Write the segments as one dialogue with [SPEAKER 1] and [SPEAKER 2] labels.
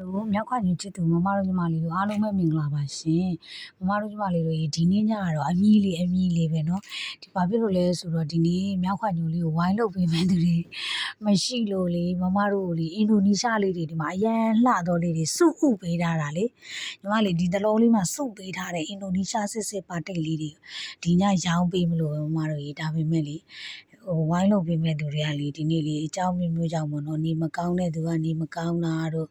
[SPEAKER 1] လို့မြောက်ခွညချစ်သူမမတို့ညီမလေးတို့အားလုံးပဲမင်္ဂလာပါရှင်မမတို့ညီမလေးတို့ဒီနေ့ညကတော့အမီလေးအမီလေးပဲเนาะဒီဘာဖြစ်လို့လဲဆိုတော့ဒီနေ့မြောက်ခွညလေးကိုဝိုင်းလုပ်ပေးမယ်သူတွေမရှိလို့လေမမတို့ကိုလေအင်ဒိုနီးရှားလေးတွေဒီမှာအရန်လှတော့လေးတွေစုဥပေးထားတာလေညီမလေးဒီတလုံးလေးမှာစုပေးထားတဲ့အင်ဒိုနီးရှားစစ်စစ်ပါတိတ်လေးတွေဒီညရောင်းပေးမလို့မမတို့ရေးဒါပေမဲ့လေ ဟိုဝိုင်းလုပ်ပေးမဲ့သူတွေကလေဒီနေ့လေအကြောင်းမျိုးမျိုးကြောင့်ပေါ့နော်နေမကောင်းတဲ့သူကနေမကောင်းတာတို့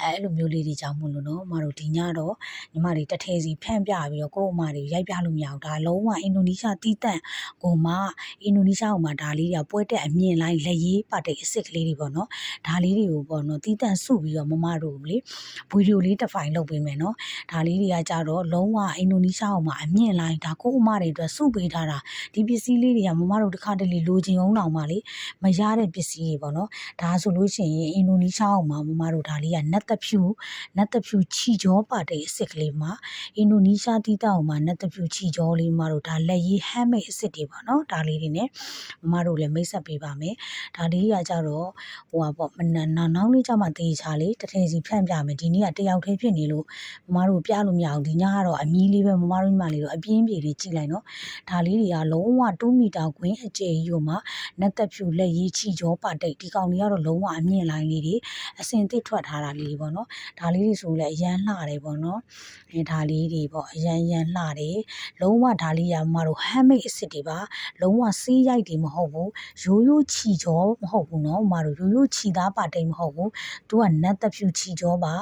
[SPEAKER 1] အဲ့လိုမျိုးလေးတွေကြောင့်မို့လို့နော်အမတို့ဒီညတော့ညီမတွေတထဲစီဖန့်ပြပြီးတော့ကို့အမတွေရိုက်ပြလို့မရဘူးဒါလုံးဝအင်ဒိုနီးရှားတီးတန့်ကိုမအင်ဒိုနီးရှားကိုမဒါလေးတွေကပွဲတက်အမြင်လိုက်လက်ရေးပါတိတ်အစ်စ်ကလေးတွေပေါ့နော်ဒါလေးတွေကိုပေါ့နော်တီးတန့်စုပြီးတော့မမတို့လေဗီဒီယိုလေးတစ်ဖိုင်လုပ်ပေးမယ်နော်ဒါလေးတွေကကြတော့လုံးဝအင်ဒိုနီးရှားကိုမအမြင်လိုက်ဒါကို့အမတွေအတွက်စုပေးထားတာဒီပစ္စည်းလေးတွေကမမတို့တစ်ခါတလေလူချင်အောင်တောင်မှလေမရတဲ့ပစ္စည်းတွေပေါ့နော်ဒါဆိုလို့ရှိရင်အင်ဒိုနီးရှားဟိုမှာမမတို့ဒါလေးကနတ်တဖြူနတ်တဖြူချီကြောပါတဲ့အစ်စ်ကလေးမှာအင်ဒိုနီးရှားတီးတောင်မှာနတ်တဖြူချီကြောလေးမတို့ဒါလက်ရေးဟမ်းမိတ်အစ်စ်တွေပေါ့နော်ဒါလေးတွေ ਨੇ မမတို့လည်းမိတ်ဆက်ပေးပါမယ်ဒါလေးကကြတော့ဟိုပါပေါ့မနက်နောက်နောက်လေးကျမှတေးချလေးတစ်ထည်စီဖြန့်ပြမယ်ဒီနေ့ကတယောက်တည်းဖြစ်နေလို့မမတို့ပြလို့မရဘူးဒီညကတော့အမီးလေးပဲမမတို့ညီမလေးတို့အပြင်းပြေလေးကြည့်လိုက်နော်ဒါလေးတွေကလုံးဝ2မီတာကွင်းအကျယ်ကြီးကိုမှနတ်သက်ဖြူလက်ရေးချီကြောပါတိတ်ဒီကောင်တွေကတော့လုံးဝအမြင့်လိုင်းလေးတွေအစင်သစ်ထွက်ထားတာလေးတွေပေါ့နော်ဒါလေးတွေဆိုလည်းအရန်လှတယ်ပေါ့နော်အဲဒါလေးတွေပေါ့အရန်ရန်လှတယ်လုံးဝဒါလေးရမတို့ဟမ်းမိတ်အစ်စ်တွေပါလုံးဝစေးရိုက်တွေမဟုတ်ဘူးရိုးရိုးချီကြောမဟုတ်ဘူးနော်မတို့ရိုးရိုးချီသားပါတိတ်မဟုတ်ဘူးသူကနတ်သက်ဖြူချီကြောပါ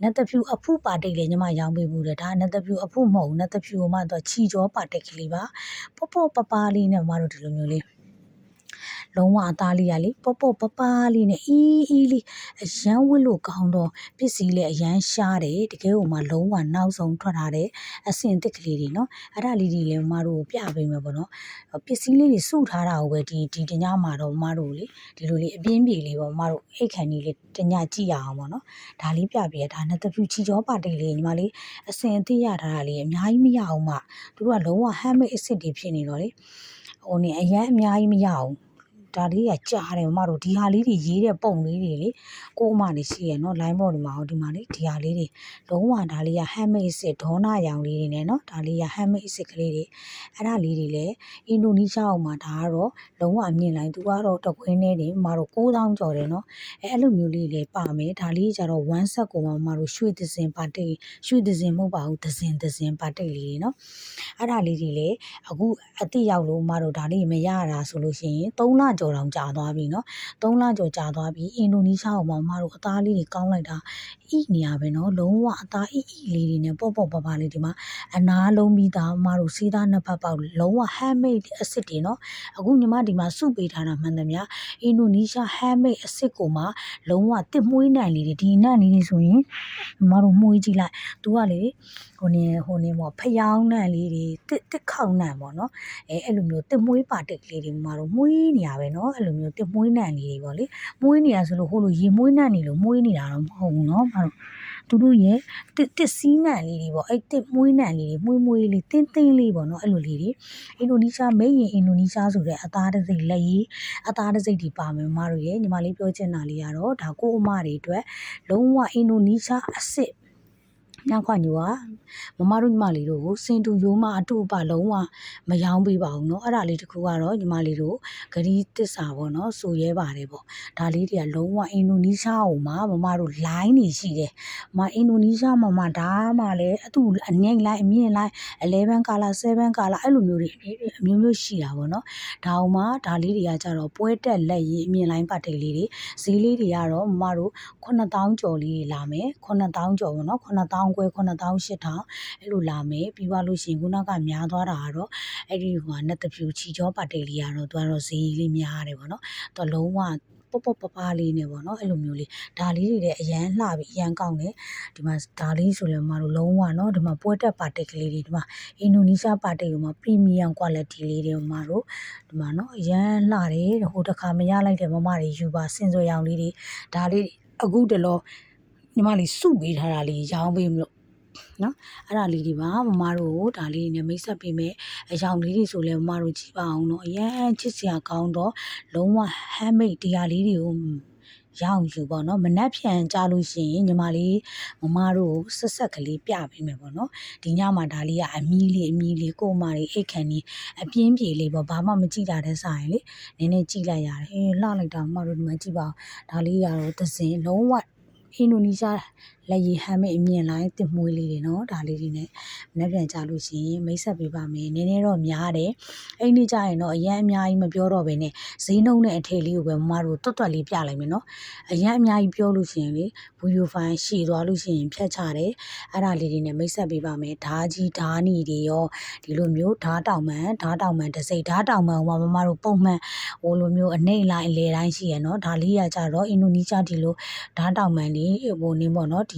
[SPEAKER 1] နတ်သက်ဖြူအဖုပါတိတ်လည်းညီမရောင်းပေးဘူးတယ်ဒါနတ်သက်ဖြူအဖုမဟုတ်ဘူးနတ်သက်ဖြူကမှသူကချီကြောပါတိတ်ကလေးပါပေါ့ပေါ့ပပလေးနဲ့မတို့ဒီလိုမျိုးလေး လုံးဝအသားလေးရလေပေါ့ပေါ့ပပလေးနဲ့အီးအီးလေးအရန်ဝစ်လို့ကောင်းတော့ပစ္စည်းလေးအရန်ရှားတယ်တကယ်ဟိုမှာလုံးဝနောက်ဆုံးထွက်ထားတဲ့အစင်တစ်ကလေးတွေနော်အဲ့ဒါလေးတွေလည်းမတို့ပြပေးမယ်ပေါ့နော်ပစ္စည်းလေးတွေစုထားတာကိုပဲဒီဒီတညမှာတော့မတို့လေဒီလိုလေးအပြင်းပြေလေးပေါ့မတို့အိတ်ခန်ကြီးလေးတညကြည့်ရအောင်ပေါ့နော်ဒါလေးပြပေးရဒါနဲ့တဖြူချီကြောပါတိတ်လေးညီမလေးအစင်အသိရထားတာလေးအများကြီးမရအောင်မှသူတို့ကလုံးဝဟမ်းမိတ်အစ်စ်တွေဖြစ်နေတော့လေဟိုနေအရန်အများကြီးမရအောင် ဒါလေးကကြားတယ်မတို့ဒီဟာလေးတွေရေးတဲ့ပုံလေးတွေလေကို့အမလေးရှိရနော် line ပေါ်ဒီမှာဟောဒီမှာလေဒီဟာလေးတွေလုံးဝဒါလေးက handmade စစ်ဒေါနာရောင်လေးတွေနဲ့နော်ဒါလေးက handmade စစ်ကလေးတွေအဲ့ဒါလေးတွေလည်းအင်ဒိုနီးရှားအောင်မှာဒါကတော့လုံးဝအမြင့်လိုင်းသူကတော့တကွင်းနဲ့နေမတို့9000ကျော်တယ်နော်အဲအဲ့လိုမျိုးလေးလည်းပါမယ်ဒါလေးကြတော့ one set ကိုမှမတို့ရွှေသစင်ပါတိတ်ရွှေသစင်မဟုတ်ပါဘူးသစင်သစင်ပါတိတ်လေးတွေနော်အဲ့ဒါလေးတွေလည်းအခုအတိရောက်လို့မတို့ဒါလေးမရတာဆိုလို့ရှိရင်3လကျော်တောင်ကြာသွားပြီနော်3လကျော်ကြာသွားပြီအင်ဒိုနီးရှားအောင်မမတို့အသားလေးတွေကောင်းလိုက်တာဣနေရပဲနော်လုံးဝအသားဣဣလေးတွေနဲ့ပေါ့ပေါ့ပပလေးဒီမှာအနာလုံးပြီးသားမတို့စီးသားနှစ်ဖက်ပေါက်လုံးဝ handmade အစ်စ်တွေနော်အခုညီမဒီမှာစုပေးထားတာမှန်တယ်များအင်ဒိုနီးရှား handmade အစ်စ်ကိုမှလုံးဝတစ်မွေးနိုင်လေးတွေဒီနန့်လေးတွေဆိုရင်မတို့မွေးကြည့်လိုက်သူကလေဟိုနေဟိုနေပေါ့ဖျောင်းနန့်လေးတွေတစ်တစ်ခေါက်နန့်ပေါ့နော်အဲအဲ့လိုမျိုးတစ်မွေးပါတစ်ကလေးတွေမတို့မွေးနေရပဲနော်အဲ့လိုမျိုးတစ်မွေးနန့်လေးတွေပေါ့လေမွေးနေရဆိုလို့ဟိုလိုရေမွေးနန့်နေလို့မွေးနေတာတော့မဟုတ်ဘူးနော်မတို့သူတို့ရဲ့တစ်တစ်စီးနန့်လေးတွေပေါ့အဲ့တစ်မွေးနန့်လေးတွေမွေးမွေးလေးတင်းတင်းလေးပေါ့နော်အဲ့လိုလေးတွေအင်ဒိုနီးရှားမိတ်ရင်အင်ဒိုနီးရှားဆိုတဲ့အသားတစ်စိတ်လက်ရေးအသားတစ်စိတ်ဒီပါမယ်မတို့ရဲ့ညီမလေးပြောချင်တာလေးကတော့ဒါကိုအမတွေအတွက်လုံးဝအင်ဒိုနီးရှားအစ်စ် ညခွညူကမမတို့ညီမလေးတို့ကိုစင်တူရိုးမအတူအပလုံးဝမယောင်းပေးပါဘူးเนาะအဲ့ဒါလေးတခုကတော့ညီမလေးတို့ဂရီးတစ္ဆာပေါ့เนาะဆိုရဲပါတယ်ပေါ့ဒါလေးတွေကလုံးဝအင်ဒိုနီးရှားဟိုမှာမမတို့ line နေရှိတယ်မအင်ဒိုနီးရှားမှာမှဒါမှလည်းအတူအငိမ့်လိုက်အမြင့်လိုက်11ကာလာ7ကာလာအဲ့လိုမျိုးတွေအမျိုးမျိုးရှိတာပေါ့เนาะဒါဟိုမှာဒါလေးတွေကကြတော့ပွဲတက်လက်ရည်အမြင့်လိုင်းပတ်တိတ်လေးတွေဈေးလေးတွေကတော့မမတို့9000ကျော်လေးလာမယ်9000ကျော်ပေါ့เนาะ9000 ခွဲ9800အဲ့လိုလာမယ်ပြီးသွားလို့ရှိရင်ခုနကများသွားတာကတော့အဲ့ဒီဟိုနက်တဖြူချီကြောပတ်တိတ်လေးကတော့သူကတော့ဈေးလေးများရတယ်ပေါ့နော်သူလုံးဝပေါ့ပေါ့ပပလေးနဲ့ပေါ့နော်အဲ့လိုမျိုးလေးဒါလေးတွေလည်းအရန်လှပြီးအရန်ကောင်းတယ်ဒီမှာဒါလေးဆိုလည်းမတို့လုံးဝနော်ဒီမှာပွဲတက်ပါတိတ်ကလေးတွေဒီမှာအင်ဒိုနီးရှားပါတိတ်ကမှာ premium quality လေးတွေမတို့ဒီမှာနော်အရန်လှတယ်ဟိုတစ်ခါမရလိုက်တဲ့မမတွေယူပါစင်စွယ်ရောင်လေးတွေဒါလေးအခုတလော ညီမလေးစုပေးထားတာလေးရောင်းပေးမလို့နော်အဲ့ဒါလေးတွေပါမမတို့ကိုဒါလေးနဲ့မိတ်ဆက်ပေးမယ်အယောင်လေးတွေဆိုလဲမမတို့ကြည့်ပါအောင်နော်အရန်ချစ်စရာကောင်းတော့လုံးဝ handmade တရားလေးတွေကိုရောင်းယူပေါ့နော်မနှက်ဖြန်ကြလို့ရှိရင်ညီမလေးမမတို့ဆက်ဆက်ကလေးပြပေးမယ်ပေါ့နော်ဒီညမှာဒါလေးကအမီးလေးအမီးလေးကိုမလေးအိတ်ခန်ကြီးအပြင်းပြေလေးပေါ့ဘာမှမကြည့်တာတဲ့ဆိုင်လေနည်းနည်းကြည့်လိုက်ရတယ်အေးလှလိုက်တာမမတို့ဒီမှာကြည့်ပါဦးဒါလေးကတော့သစင်လုံးဝ အင်ဒိုနီးရှား လက်ရည်ဟမ်းမဲ့အမြင်လိုင်းတင်မွေးလေးတွေနော်ဒါလေးတွေနဲ့မနှက်ပြန်ကြလို့ရှိရင်မိတ်ဆက်ပေးပါမယ်နည်းနည်းတော့များတယ်အဲ့ဒီကြရင်တော့အရန်အများကြီးမပြောတော့ဘဲနဲ့ဈေးနှုန်းနဲ့အထည်လေးကိုပဲမမတို့တွတ်တွတ်လေးပြလိုက်မယ်နော်အရန်အများကြီးပြောလို့ရှိရင်လေဗီဒီယိုဖိုင်ရှည်သွားလို့ရှိရင်ဖြတ်ချတယ်အဲ့ဒါလေးတွေနဲ့မိတ်ဆက်ပေးပါမယ်ဓာကြီးဓာနီတွေရောဒီလိုမျိုးဓာတောင်မှန်ဓာတောင်မှန်တစ်စိတ်ဓာတောင်မှန်ဟိုမှာမမတို့ပုံမှန်ဟိုလိုမျိုးအနှိမ့်လိုက်အလေတိုင်းရှိရနော်ဒါလေးရကြတော့အင်ဒိုနီးရှားဒီလိုဓာတောင်မှန်လေးဟိုနေပေါ့နော်ဒီ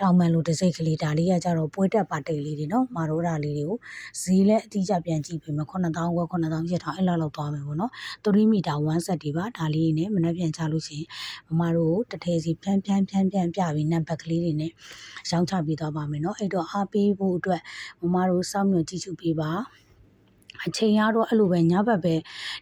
[SPEAKER 1] တောင်မှန်လိုတစ်စိတ်ကလေးဒါလေးရကြတော့ပွဲတက်ပါတိတ်လေးတွေနော်မတို့ဒါလေးတွေကိုဈေးလည်းအတိအကျပြန်ကြည့်ပေးမယ်9000ခွဲ9000ရထောင်အဲ့လောက်လောက်သွားမယ်ပေါ့နော်3မီတာ1ဆက်တွေပါဒါလေးနဲ့မနှက်ပြန်ချလို့ရှိရင်မမတို့တထဲစီဖြန်းဖြန်းဖြန်းဖြန်းပြပြီးနံပါတ်ကလေးတွေနဲ့ရောင်းချပေးသွားပါမယ်နော်အဲ့တော့အားပေးဖို့အတွက်မမတို့စောင့်မျှော်ကြည့်ရှုပေးပါ အချိန်ရတော့အဲ့လိုပဲညဘက်ပဲ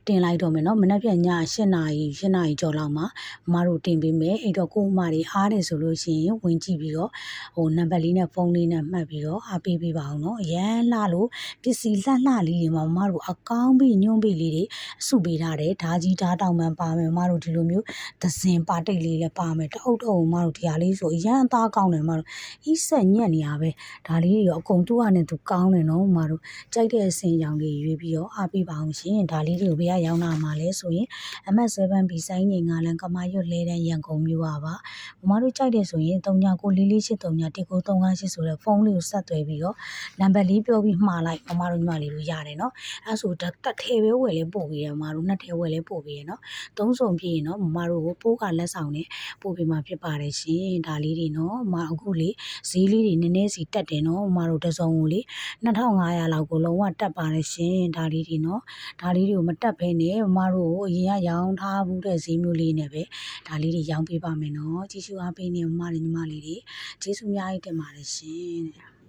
[SPEAKER 1] တင်လိုက်တော့မယ်နော်မနက်ဖြန်ည8နာရီ8နာရီကျော်လောက်မှာမမတို့တင်ပေးမယ်အဲ့တော့ကို့အမတွေအားတယ်ဆိုလို့ရှိရင်ဝင်ကြည့်ပြီးတော့ဟိုနံပါတ်လေးနဲ့ဖုန်းလေးနဲ့မှတ်ပြီးတော့အားပေးပေးပါအောင်နော်အရန်လှလို့ပစ္စည်းလှလှလေးတွေမှာမမတို့အကောင်းပြီးညွန့်ပြီးလေးတွေအစုပေးထားတယ်ဓာကြီးဓာတောင်မှန်ပါမယ်မမတို့ဒီလိုမျိုးသစင်ပါတိတ်လေးလည်းပါမယ်တအုပ်တော့မမတို့ဒီဟာလေးဆိုအရန်အသားကောင်းတယ်မမတို့ဣဆက်ညက်နေရပဲဒါလေးတွေရောအကုန်သူ့ဟာနဲ့သူကောင်းတယ်နော်မမတို့ကြိုက်တဲ့အစင်ရောင်လေးရွေးပြီးတော့အားပေးပါအောင်ရှင်ဒါလေးတွေကိုဘယ်ကရောင်းတာမှာလဲဆိုရင် MS7B စိုင်းငင်ငါလန်ကမာရွတ်လဲတဲ့ရန်ကုန်မြို့ပါပါမမတို့ကြိုက်တယ်ဆိုရင်3994483938ဆိုတဲ့ဖုန်းလေးကိုဆက်သွယ်ပြီးတော့နံပါတ်လေးပြောပြီးမှားလိုက်မမတို့ညီမလေးတို့ရတယ်နော်အဲဆိုတက်ထဲပဲဝယ်လဲပို့ပြီးရမမတို့နှစ်ထဲဝယ်လဲပို့ပြီးရနော်သုံးစုံပြည့်ရင်နော်မမတို့ကိုပိုးကလက်ဆောင်နဲ့ပို့ပြီးမှဖြစ်ပါတယ်ရှင်ဒါလေးတွေနော်မအခုလေဈေးလေးတွေနည်းနည်းစီတက်တယ်နော်မမတို့တစ်စုံကိုလေ2500လောက်ကိုလုံးဝတက်ပါတယ်ရှင်ဒါလေးတွေနော်ဒါလေးတွေကိုမတက်ဘဲနဲ့မမတို့ကိုအရင်ကရောင်းထားဘူးတဲ့ဈေးမျိုးလေးနဲ့ပဲဒါလေးတွေရောင်းပေးပါမယ်နော်ကြည့်ရှုအားပေးနေမမတွေညီမလေးတွေကျေးဇူးအများကြီးတင်ပါတယ်ရှင်တဲ့